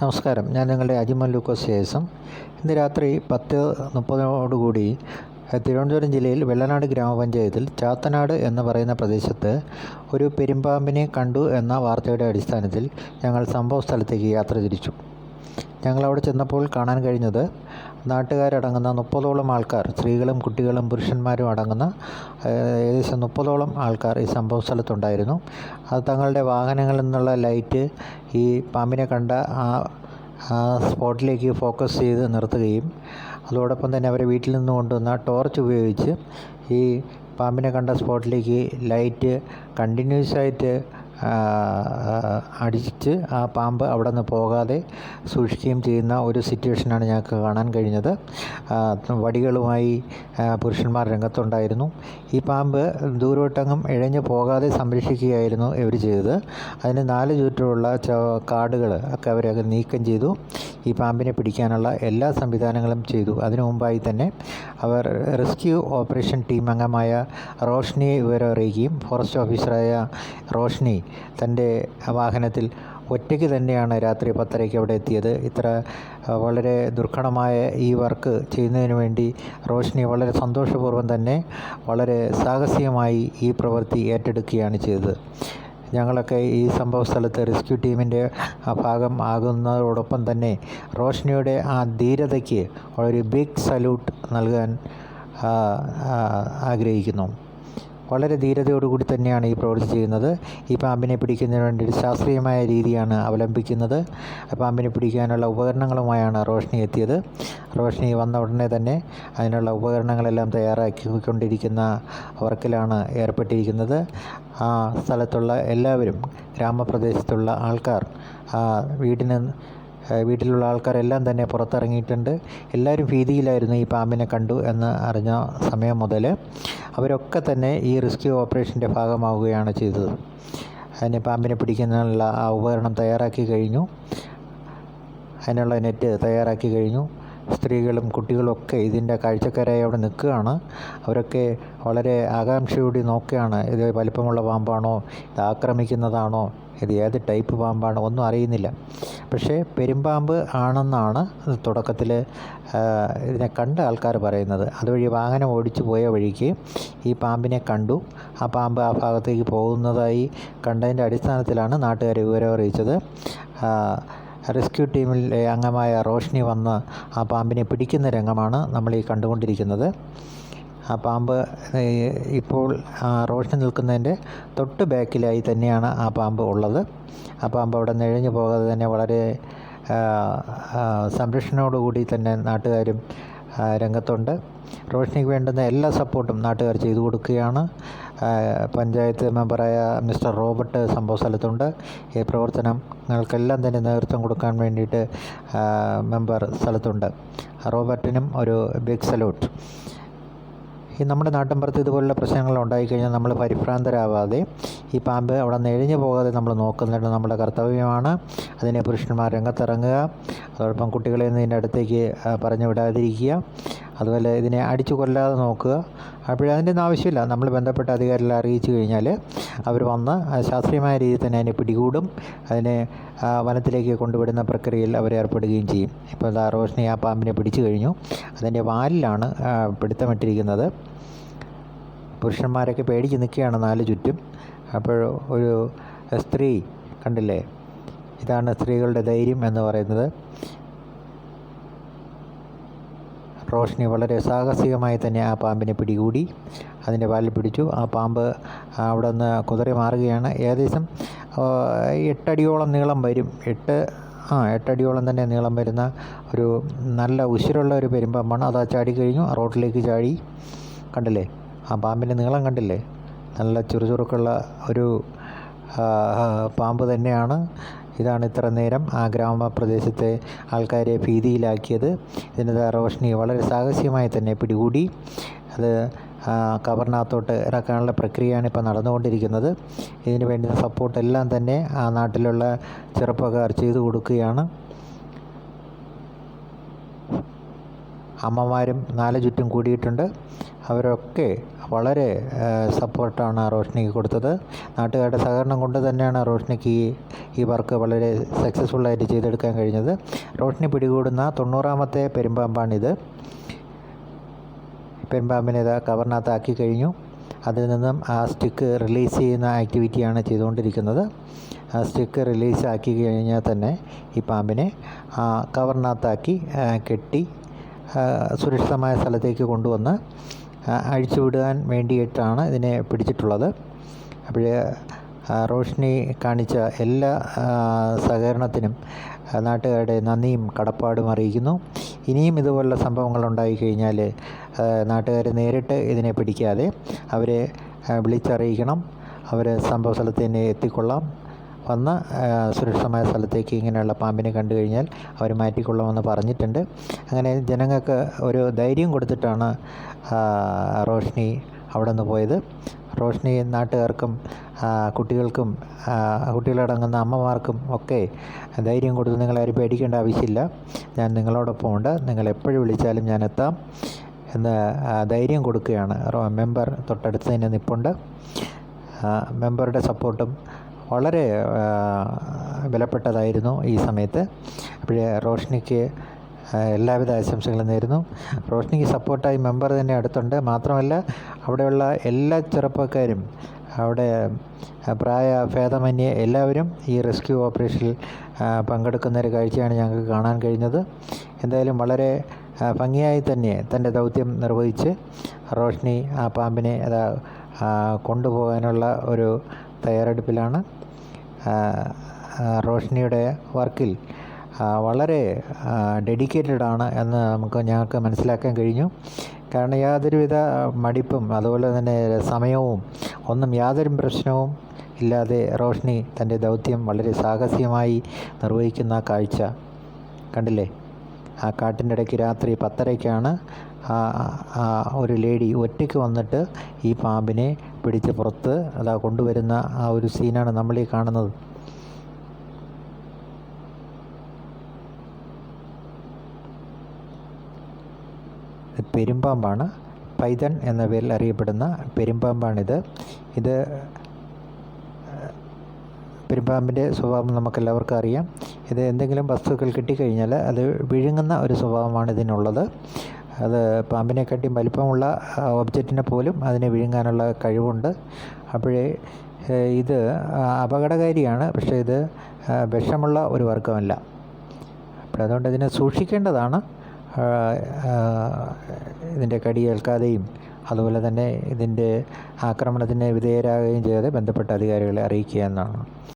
നമസ്കാരം. ഞാൻ നിങ്ങളുടെ അജിമൽ ലൂക്കോസ് ശേഷം ഇന്ന് രാത്രി പത്ത് മുപ്പതോടുകൂടി തിരുവനന്തപുരം ജില്ലയിൽ വെള്ളനാട് ഗ്രാമപഞ്ചായത്തിൽ ചാത്തനാട് എന്ന് പറയുന്ന പ്രദേശത്ത് ഒരു പെരുമ്പാമ്പിനെ കണ്ടു എന്ന വാർത്തയുടെ അടിസ്ഥാനത്തിൽ ഞങ്ങൾ സംഭവ സ്ഥലത്തേക്ക് യാത്ര തിരിച്ചു. ഞങ്ങളവിടെ ചെന്നപ്പോൾ കാണാൻ കഴിഞ്ഞത് നാട്ടുകാരടങ്ങുന്ന മുപ്പതോളം ആൾക്കാർ സ്ത്രീകളും കുട്ടികളും പുരുഷന്മാരും അടങ്ങുന്ന ഏകദേശം മുപ്പതോളം ആൾക്കാർ ഈ സംഭവ സ്ഥലത്തുണ്ടായിരുന്നു. അത് തങ്ങളുടെ വാഹനങ്ങളിൽ നിന്നുള്ള ലൈറ്റ് ഈ പാമ്പിനെ കണ്ട ആ സ്പോട്ടിലേക്ക് ഫോക്കസ് ചെയ്ത് നിർത്തുകയും അതോടൊപ്പം തന്നെ അവരെ വീട്ടിൽ നിന്ന് കൊണ്ടുവന്ന ടോർച്ച് ഉപയോഗിച്ച് ഈ പാമ്പിനെ കണ്ട സ്പോട്ടിലേക്ക് ലൈറ്റ് കണ്ടിന്യൂസ് ആയിട്ട് അടിച്ച് ആ പാമ്പ് അവിടെ നിന്ന് പോകാതെ സൂക്ഷിക്കുകയും ചെയ്യുന്ന ഒരു സിറ്റുവേഷനാണ് ഞങ്ങൾക്ക് കാണാൻ കഴിഞ്ഞത്. വടികളുമായി പുരുഷന്മാർ രംഗത്തുണ്ടായിരുന്നു. ഈ പാമ്പ് ദൂരോട്ടെങ്ങും ഇഴഞ്ഞു പോകാതെ സംരക്ഷിക്കുകയായിരുന്നു ഇവർ ചെയ്തത്. അതിന് നാല് ചുറ്റുമുള്ള കാടുകൾ ഒക്കെ അവരൊക്കെ നീക്കം ചെയ്തു. ഈ പാമ്പിനെ പിടിക്കാനുള്ള എല്ലാ സംവിധാനങ്ങളും ചെയ്തു. അതിനു മുമ്പായി തന്നെ അവർ റെസ്ക്യൂ ഓപ്പറേഷൻ ടീം അംഗമായ റോഷ്നിയെ വിവരം അറിയിക്കുകയും ഫോറസ്റ്റ് ഓഫീസറായ റോഷ്നി തന്റെ വാഹനത്തിൽ ഒറ്റയ്ക്ക് തന്നെയാണ് രാത്രി പത്തരയ്ക്ക് അവിടെ എത്തിയത്. ഇത്ര വളരെ ദുർഘടമായ ഈ വർക്ക് ചെയ്യുന്നതിന് വേണ്ടി റോഷ്നി വളരെ സന്തോഷപൂർവം തന്നെ വളരെ സാഹസികമായി ഈ പ്രവൃത്തി ഏറ്റെടുക്കുകയാണ് ചെയ്തത്. ഞങ്ങളൊക്കെ ഈ സംഭവ സ്ഥലത്ത് റെസ്ക്യൂ ടീമിന്റെ ഭാഗം ആകുന്നതോടൊപ്പം തന്നെ റോഷ്നിയുടെ ആ ധീരതയ്ക്ക് ഒരു ബിഗ് സല്യൂട്ട് നൽകാൻ ആഗ്രഹിക്കുന്നു. വളരെ ധീരതയോടുകൂടി തന്നെയാണ് ഈ പ്രവൃത്തി ചെയ്യുന്നത്. ഈ പാമ്പിനെ പിടിക്കുന്നതിന് വേണ്ടി ഒരു ശാസ്ത്രീയമായ രീതിയാണ് അവലംബിക്കുന്നത്. പാമ്പിനെ പിടിക്കാനുള്ള ഉപകരണങ്ങളുമായാണ് റോഷ്നി എത്തിയത്. റോഷ്നി വന്ന ഉടനെ തന്നെ അതിനുള്ള ഉപകരണങ്ങളെല്ലാം തയ്യാറാക്കിക്കൊണ്ടിരിക്കുന്ന വർക്കിലാണ് ഏർപ്പെട്ടിരിക്കുന്നത്. ആ സ്ഥലത്തുള്ള എല്ലാവരും ഗ്രാമപ്രദേശത്തുള്ള ആൾക്കാർ വീടിന് വീട്ടിലുള്ള ആൾക്കാരെല്ലാം തന്നെ പുറത്തിറങ്ങിയിട്ടുണ്ട്. എല്ലാവരും ഭീതിയിലായിരുന്നു ഈ പാമ്പിനെ കണ്ടു എന്ന് അറിഞ്ഞ സമയം മുതൽ അവരൊക്കെ തന്നെ ഈ റെസ്ക്യൂ ഓപ്പറേഷന്റെ ഭാഗമാവുകയാണ് ചെയ്തത്. അതിനെ പാമ്പിനെ പിടിക്കുന്നതിനുള്ള ആ ഉപകരണം തയ്യാറാക്കി കഴിഞ്ഞു. അതിനുള്ള നെറ്റ് തയ്യാറാക്കി കഴിഞ്ഞു. സ്ത്രീകളും കുട്ടികളും ഒക്കെ ഇതിന്റെ കാഴ്ചക്കാരായി അവിടെ നിൽക്കുകയാണ്. അവരൊക്കെ വളരെ ആകാംക്ഷയോടെ നോക്കുകയാണ് ഇത് വലിപ്പമുള്ള പാമ്പാണോ ഇത് ആക്രമിക്കുന്നതാണോ ഇത് ഏത് ടൈപ്പ് പാമ്പാണ് ഒന്നും അറിയുന്നില്ല. പക്ഷേ പെരുമ്പാമ്പ് ആണെന്നാണ് തുടക്കത്തിൽ ഇതിനെ കണ്ട ആൾക്കാർ പറയുന്നത്. അതുവഴി വാഹനം ഓടിച്ചു പോയ വഴിക്ക് ഈ പാമ്പിനെ കണ്ടു. ആ പാമ്പ് ആ ഭാഗത്തേക്ക് പോകുന്നതായി കണ്ടതിന്റെ അടിസ്ഥാനത്തിലാണ് നാട്ടുകാർ വിവരം അറിയിച്ചത്. റെസ്ക്യൂ ടീമിലെ അംഗമായ റോഷ്നി വന്ന് ആ പാമ്പിനെ പിടിക്കുന്ന രംഗമാണ് നമ്മൾ ഈ കണ്ടുകൊണ്ടിരിക്കുന്നത്. ആ പാമ്പ് ഇപ്പോൾ ആ റോഷൻ നിൽക്കുന്നതിന്റെ തൊട്ട് ബാക്കിലായി തന്നെയാണ് ആ പാമ്പ് ഉള്ളത്. ആ പാമ്പ് അവിടെ നിഴഞ്ഞു പോകാതെ തന്നെ വളരെ സംരക്ഷണയോടുകൂടി തന്നെ നാട്ടുകാരും രംഗത്തുണ്ട്. റോഷ്നിക്ക് വേണ്ടുന്ന എല്ലാ സപ്പോർട്ടും നാട്ടുകാർ ചെയ്തു കൊടുക്കുകയാണ്. പഞ്ചായത്ത് മെമ്പറായ മിസ്റ്റർ റോബർട്ട് സംഭവ സ്ഥലത്തുണ്ട്. ഈ പ്രവർത്തനങ്ങൾക്കെല്ലാം തന്നെ നേതൃത്വം കൊടുക്കാൻ വേണ്ടിയിട്ട് മെമ്പർ സ്ഥലത്തുണ്ട്. റോബർട്ടിനും ഒരു ബിഗ് സല്യൂട്ട്. ഈ നമ്മുടെ നാട്ടിൻപുറത്ത് ഇതുപോലുള്ള പ്രശ്നങ്ങൾ ഉണ്ടായിക്കഴിഞ്ഞാൽ നമ്മൾ പരിഭ്രാന്തരാവാതെ ഈ പാമ്പ് അവിടെ നിന്ന് എഴിഞ്ഞു പോകാതെ നമ്മൾ നോക്കുന്നുണ്ട് നമ്മുടെ കർത്തവ്യമാണ്. അതിനെ പുരുഷന്മാർ രംഗത്തിറങ്ങുക. അതോടൊപ്പം കുട്ടികളെ ഇതിന്റെ അടുത്തേക്ക് പറഞ്ഞു വിടാതിരിക്കുക. അതുപോലെ ഇതിനെ അടിച്ചു കൊല്ലാതെ നോക്കുക. അപ്പോഴതിന്റെ ഒന്നും ആവശ്യമില്ല. നമ്മൾ ബന്ധപ്പെട്ട അധികാരികളെ അറിയിച്ചു കഴിഞ്ഞാൽ അവർ വന്ന് ശാസ്ത്രീയമായ രീതിയിൽ തന്നെ അതിനെ പിടികൂടും. അതിനെ വനത്തിലേക്ക് കൊണ്ടുവിടുന്ന പ്രക്രിയയിൽ അവർ ഏർപ്പെടുകയും ചെയ്യും. ഇപ്പോൾ ദാ റോഷ്നി ആ പാമ്പിനെ പിടിച്ചു കഴിഞ്ഞു. അതിന്റെ വാലിലാണ് പിടുത്തമിട്ടിരിക്കുന്നത്. പുരുഷന്മാരൊക്കെ പേടിച്ച് നിൽക്കുകയാണ് നാല് ചുറ്റും. അപ്പോൾ ഒരു സ്ത്രീ കണ്ടില്ലേ? ഇതാണ് സ്ത്രീകളുടെ ധൈര്യം എന്ന് പറയുന്നത്. റോഷ്നി വളരെ സാഹസികമായി തന്നെ ആ പാമ്പിനെ പിടികൂടി. അതിന്റെ വാലിൽ പിടിച്ചു. ആ പാമ്പ് അവിടെ നിന്ന് കുതിറി മാറുകയാണ്. ഏകദേശം എട്ടടിയോളം നീളം വരും. എട്ട് ആ എട്ടടിയോളം തന്നെ നീളം വരുന്ന ഒരു നല്ല ഉശിരുള്ള ഒരു പെരുമ്പാമ്പാണ്. അത് ആ ചാടി കഴിഞ്ഞു. റോട്ടിലേക്ക് ചാടി. കണ്ടില്ലേ? ആ പാമ്പിന്റെ നീളം കണ്ടില്ലേ? നല്ല ചുറുചുറുക്കുള്ള ഒരു പാമ്പ് തന്നെയാണ്. ഇതാണ് ഇത്ര നേരം ആ ഗ്രാമപ്രദേശത്തെ ആൾക്കാരെ ഭീതിയിലാക്കിയത്. ഇതിന്റെ റോഷ്നി വളരെ സാഹസികമായി തന്നെ പിടികൂടി. അത് കവറിനകത്തോട്ട് ഇറക്കാനുള്ള പ്രക്രിയയാണ് ഇപ്പോൾ നടന്നുകൊണ്ടിരിക്കുന്നത്. ഇതിന് വേണ്ടി സപ്പോർട്ട് എല്ലാം തന്നെ ആ നാട്ടിലുള്ള ചെറുപ്പക്കാർ ചെയ്തു കൊടുക്കുകയാണ്. അമ്മമാരും നാല് ചുറ്റും കൂടിയിട്ടുണ്ട്. അവരൊക്കെ വളരെ സപ്പോർട്ടാണ് റോഷ്നിക്ക് കൊടുത്തത്. നാട്ടുകാരുടെ സഹകരണം കൊണ്ട് തന്നെയാണ് റോഷ്നിക്ക് ഈ ഈ വർക്ക് വളരെ സക്സസ്ഫുള്ളായിട്ട് ചെയ്തെടുക്കാൻ കഴിഞ്ഞത്. റോഷ്നി പിടികൂടുന്ന തൊണ്ണൂറാമത്തെ പെരുമ്പാമ്പാണിത്. പെരുമ്പാമ്പിനെ ഇതാ കവറിനകത്താക്കി കഴിഞ്ഞു. അതിൽ നിന്നും ആ സ്റ്റിക്ക് റിലീസ് ചെയ്യുന്ന ആക്ടിവിറ്റിയാണ് ചെയ്തുകൊണ്ടിരിക്കുന്നത്. ആ സ്റ്റിക്ക് റിലീസ് ആക്കി കഴിഞ്ഞാൽ തന്നെ ഈ പാമ്പിനെ ആ കവറിനകത്താക്കി കെട്ടി സുരക്ഷിതമായ സ്ഥലത്തേക്ക് കൊണ്ടുവന്ന് അഴിച്ചുവിടുവാൻ വേണ്ടിയിട്ടാണ് ഇതിനെ പിടിച്ചിട്ടുള്ളത്. അപ്പോഴേ റോഷ്നി കാണിച്ച എല്ലാ സഹകരണത്തിനും നാട്ടുകാരുടെ നന്ദിയും കടപ്പാടും അറിയിക്കുന്നു. ഇനിയും ഇതുപോലുള്ള സംഭവങ്ങൾ ഉണ്ടായിക്കഴിഞ്ഞാൽ നാട്ടുകാർ നേരിട്ട് ഇതിനെ പിടിക്കാതെ അവരെ വിളിച്ചറിയിക്കണം. അവർ സംഭവ സ്ഥലത്ത് തന്നെ എത്തിക്കൊള്ളാം. വന്ന് സുരക്ഷിതമായ സ്ഥലത്തേക്ക് ഇങ്ങനെയുള്ള പാമ്പിനെ കണ്ടു കഴിഞ്ഞാൽ അവർ മാറ്റിക്കൊള്ളാമെന്ന് പറഞ്ഞിട്ടുണ്ട്. അങ്ങനെ ജനങ്ങൾക്ക് ഒരു ധൈര്യം കൊടുത്തിട്ടാണ് റോഷ്നി അവിടെ നിന്ന് പോയത്. റോഷ്നി നാട്ടുകാർക്കും കുട്ടികൾക്കും കുട്ടികളടങ്ങുന്ന അമ്മമാർക്കും ഒക്കെ ധൈര്യം കൊടുത്ത് നിങ്ങളാരും പേടിക്കേണ്ട ആവശ്യമില്ല. ഞാൻ നിങ്ങളോടൊപ്പം ഉണ്ട് നിങ്ങൾ എപ്പോഴും വിളിച്ചാലും ഞാൻ എത്താം. എന്ന് ധൈര്യം കൊടുക്കുകയാണ്. മെമ്പർ തൊട്ടടുത്ത് തന്നെ നിപ്പുണ്ട്. മെമ്പറുടെ സപ്പോർട്ടും വളരെ വിലപ്പെട്ടതായിരുന്നു ഈ സമയത്ത്. അപ്പോഴേ റോഷ്നിക്ക് എല്ലാവിധ ആശംസകളും നേരുന്നു. റോഷ്നിക്ക് സപ്പോർട്ടായി മെമ്പർ തന്നെ അടുത്തുണ്ട്. മാത്രമല്ല അവിടെയുള്ള എല്ലാ ചെറുപ്പക്കാരും അവിടെ പ്രായ ഭേദമന്യേ എല്ലാവരും ഈ റെസ്ക്യൂ ഓപ്പറേഷനിൽ പങ്കെടുക്കുന്ന ഒരു കാഴ്ചയാണ് ഞങ്ങൾക്ക് കാണാൻ കഴിഞ്ഞത്. എന്തായാലും വളരെ ഭംഗിയായി തന്നെ തന്റെ ദൗത്യം നിർവഹിച്ച് റോഷ്നി ആ പാമ്പിനെ അതാ കൊണ്ടുപോകാനുള്ള ഒരു തയ്യാറെടുപ്പിലാണ്. റോഷ്നിയുടെ വർക്കിൽ വളരെ ഡെഡിക്കേറ്റഡ് ആണ് എന്ന് നമുക്ക് ഞങ്ങൾക്ക് മനസ്സിലാക്കാൻ കഴിഞ്ഞു. കാരണം യാതൊരുവിധ മടിപ്പും അതുപോലെ തന്നെ സമയവും ഒന്നും യാതൊരു പ്രശ്നവും ഇല്ലാതെ റോഷ്നി തന്റെ ദൗത്യം വളരെ സാഹസികമായി നിർവഹിക്കുന്ന കാഴ്ച കണ്ടില്ലേ? ആ കാട്ടിന്റെ ഇടയ്ക്ക് രാത്രി പത്തരയ്ക്കാണ് ഒരു ലേഡി ഒറ്റയ്ക്ക് വന്നിട്ട് ഈ പാമ്പിനെ പിടിച്ച് പുറത്ത് അതാ കൊണ്ടുവരുന്ന ആ ഒരു സീനാണ് നമ്മൾ ഈ കാണുന്നത്. പെരുമ്പാമ്പാണ്. പൈതൺ എന്ന പേരിൽ അറിയപ്പെടുന്ന പെരുമ്പാമ്പാണിത്. ഇത് പെരുമ്പാമ്പിന്റെ സ്വഭാവം നമുക്കെല്ലാവർക്കും അറിയാം. ഇത് എന്തെങ്കിലും വസ്തുക്കൾ കിട്ടിക്കഴിഞ്ഞാൽ അത് വിഴുങ്ങുന്ന ഒരു സ്വഭാവമാണ് ഇതിനുള്ളത്. അത് പാമ്പിനെക്കാട്ടി വലിപ്പമുള്ള ഒബ്ജക്റ്റിനെ പോലും അതിനെ വിഴുങ്ങാനുള്ള കഴിവുണ്ട്. അപ്പോഴേ ഇത് അപകടകാരിയാണ്. പക്ഷേ ഇത് വിഷമുള്ള ഒരു വർഗമല്ല അപ്പോൾ അതുകൊണ്ട് ഇതിനെ സൂക്ഷിക്കേണ്ടതാണ്. ഇതിന്റെ കടി ഇതിന്റെ കടിയേൽക്കാതെയും അതുപോലെ തന്നെ ഇതിന്റെ ആക്രമണത്തിന് വിധേയരാകുകയും ചെയ്യാതെ ബന്ധപ്പെട്ട അധികാരികളെ അറിയിക്കുക എന്നാണ്.